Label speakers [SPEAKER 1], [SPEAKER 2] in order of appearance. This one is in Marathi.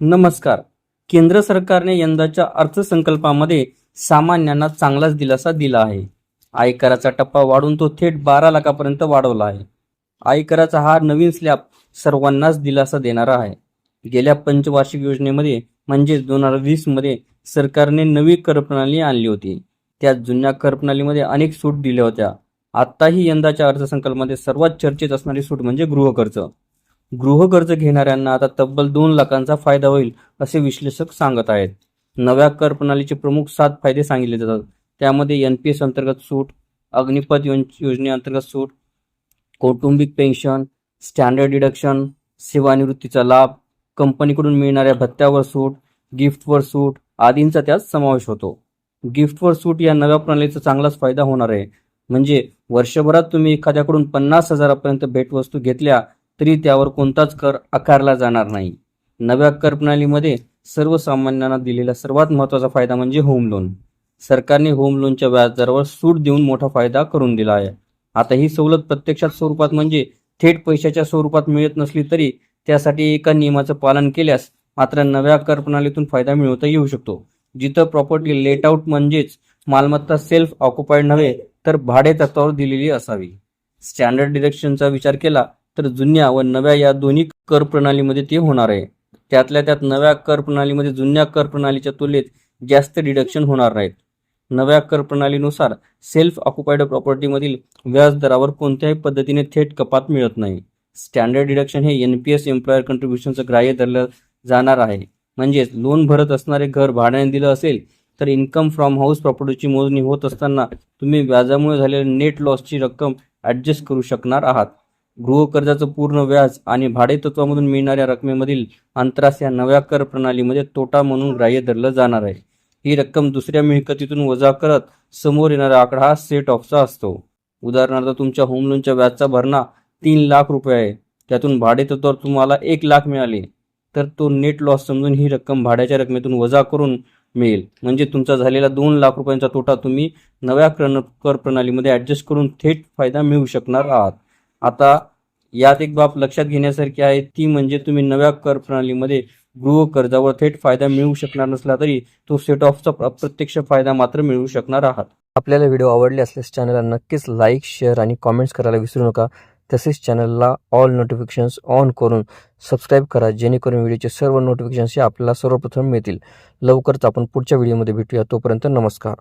[SPEAKER 1] नमस्कार. केंद्र सरकारने यंदाच्या अर्थसंकल्पामध्ये सामान्यांना चांगलाच दिलासा दिला आहे. आयकराचा टप्पा वाढून तो थेट बारा लाखापर्यंत वाढवला आहे. आयकराचा हा नवीन स्लॅब सर्वांनाच दिलासा देणारा आहे. गेल्या पंचवार्षिक योजनेमध्ये म्हणजेच दोन हजार वीसमध्ये सरकारने नवी कर प्रणाली आणली होती. त्या जुन्या कर प्रणालीमध्ये अनेक सूट दिल्या होत्या. आत्ताही यंदाच्या अर्थसंकल्पामध्ये सर्वात चर्चेत असणारी सूट म्हणजे गृहकर्ज गृहकर्ज घेणाऱ्यांना आता तब्बल दोन लाखांचा फायदा होईल असे विश्लेषक सांगत आहेत. नव्या कर प्रणालीचे प्रमुख सात फायदे सांगितले जातात. त्यामध्ये एन पी एस अंतर्गत सूट अग्निपथ योजनेअंतर्गत सूट कौटुंबिक पेन्शन स्टँडर्ड डिडक्शन सेवानिवृत्तीचा लाभ कंपनीकडून मिळणाऱ्या भत्त्यावर सूट गिफ्टवर सूट आदींचा त्यात समावेश होतो. गिफ्टवर सूट या नव्या प्रणालीचा चांगलाच फायदा होणार आहे. म्हणजे वर्षभरात तुम्ही एखाद्याकडून पन्नास हजारापर्यंत भेटवस्तू घेतल्या तरी त्यावर कोणताच कर आकारला जाणार नाही. नव्या कर प्रणालीमध्ये सर्वसामान्यांना दिलेला सर्वात महत्त्वाचा फायदा म्हणजे होम लोन सरकारने होम लोनच्या व्याजदरावर सूट देऊन मोठा फायदा करून दिला आहे. आता ही सवलत प्रत्यक्षात स्वरूपात म्हणजे थेट पैशाच्या स्वरूपात मिळत नसली तरी त्यासाठी एका नियमाचं पालन केल्यास मात्र नव्या कर प्रणालीतून फायदा मिळवता येऊ शकतो. जिथं प्रॉपर्टी लेट आउट म्हणजेच मालमत्ता सेल्फ ऑक्युपाईड नव्हे तर भाडे तत्वावर दिलेली असावी. स्टँडर्ड डिडक्शनचा विचार केला तर जुन्या व नव्या या दोन्ही कर प्रणालीमध्ये ते होणार आहे. त्यातल्या त्यात नव्या कर प्रणालीमध्ये जुन्या कर प्रणालीच्या तुलनेत जास्त डिडक्शन होणार नाहीत. नव्या कर प्रणालीनुसार सेल्फ ऑक्युपाईड प्रॉपर्टीमधील व्याजदरावर कोणत्याही पद्धतीने थेट कपात मिळत नाही. स्टँडर्ड डिडक्शन हे एन पी एस एम्प्लॉयर कंट्रीब्युशनचं ग्राह्य धरलं जाणार आहे. म्हणजेच लोन भरत असणारे घर भाड्याने दिलं असेल तर इन्कम फ्रॉम हाऊस प्रॉपर्टीची मोजणी होत असताना तुम्ही व्याजामुळे झालेल्या नेट लॉसची रक्कम ॲडजस्ट करू शकणार आहात. गृहकर्जाचं पूर्ण व्याज आणि भाडेतत्वामधून मिळणाऱ्या रकमेमधील अंतरास या नव्या कर प्रणालीमध्ये तोटा म्हणून ग्राह्य धरलं जाणार आहे. ही रक्कम दुसऱ्या मिळकतीतून वजा करत समोर येणारा आकडा हा सेट ऑफचा असतो. उदाहरणार्थ तुमच्या होम लोनच्या व्याजचा भरणा तीन लाख रुपये आहे. त्यातून भाडेतत्वावर तुम्हाला एक लाख मिळाले. तर तो नेट लॉस समजून ही रक्कम भाड्याच्या रकमेतून वजा करून मिळेल. म्हणजे तुमचा झालेला दोन लाख रुपयांचा तोटा तुम्ही नव्या कर कर प्रणालीमध्ये ॲडजस्ट करून थेट फायदा मिळू शकणार आहात. आता यात एक बाब लक्षात घेण्यासारखी आहे. ती म्हणजे तुम्ही नव्या कर प्रणालीमध्ये गृह कर्जावर थेट फायदा मिळू शकणार नसला तरी तो सेट ऑफचा अप्रत्यक्ष फायदा मात्र मिळू शकणार आहात.
[SPEAKER 2] आपल्याला व्हिडिओ आवडले असल्यास चॅनलला नक्कीच लाईक शेअर आणि कॉमेंट्स करायला विसरू नका. तसेच चॅनलला ऑल नोटिफिकेशन्स ऑन करून सबस्क्राईब करा जेणेकरून व्हिडिओचे सर्व नोटिफिकेशन्स हे आपल्याला सर्वप्रथम मिळतील. लवकरच आपण पुढच्या व्हिडिओमध्ये भेटूया. तोपर्यंत नमस्कार.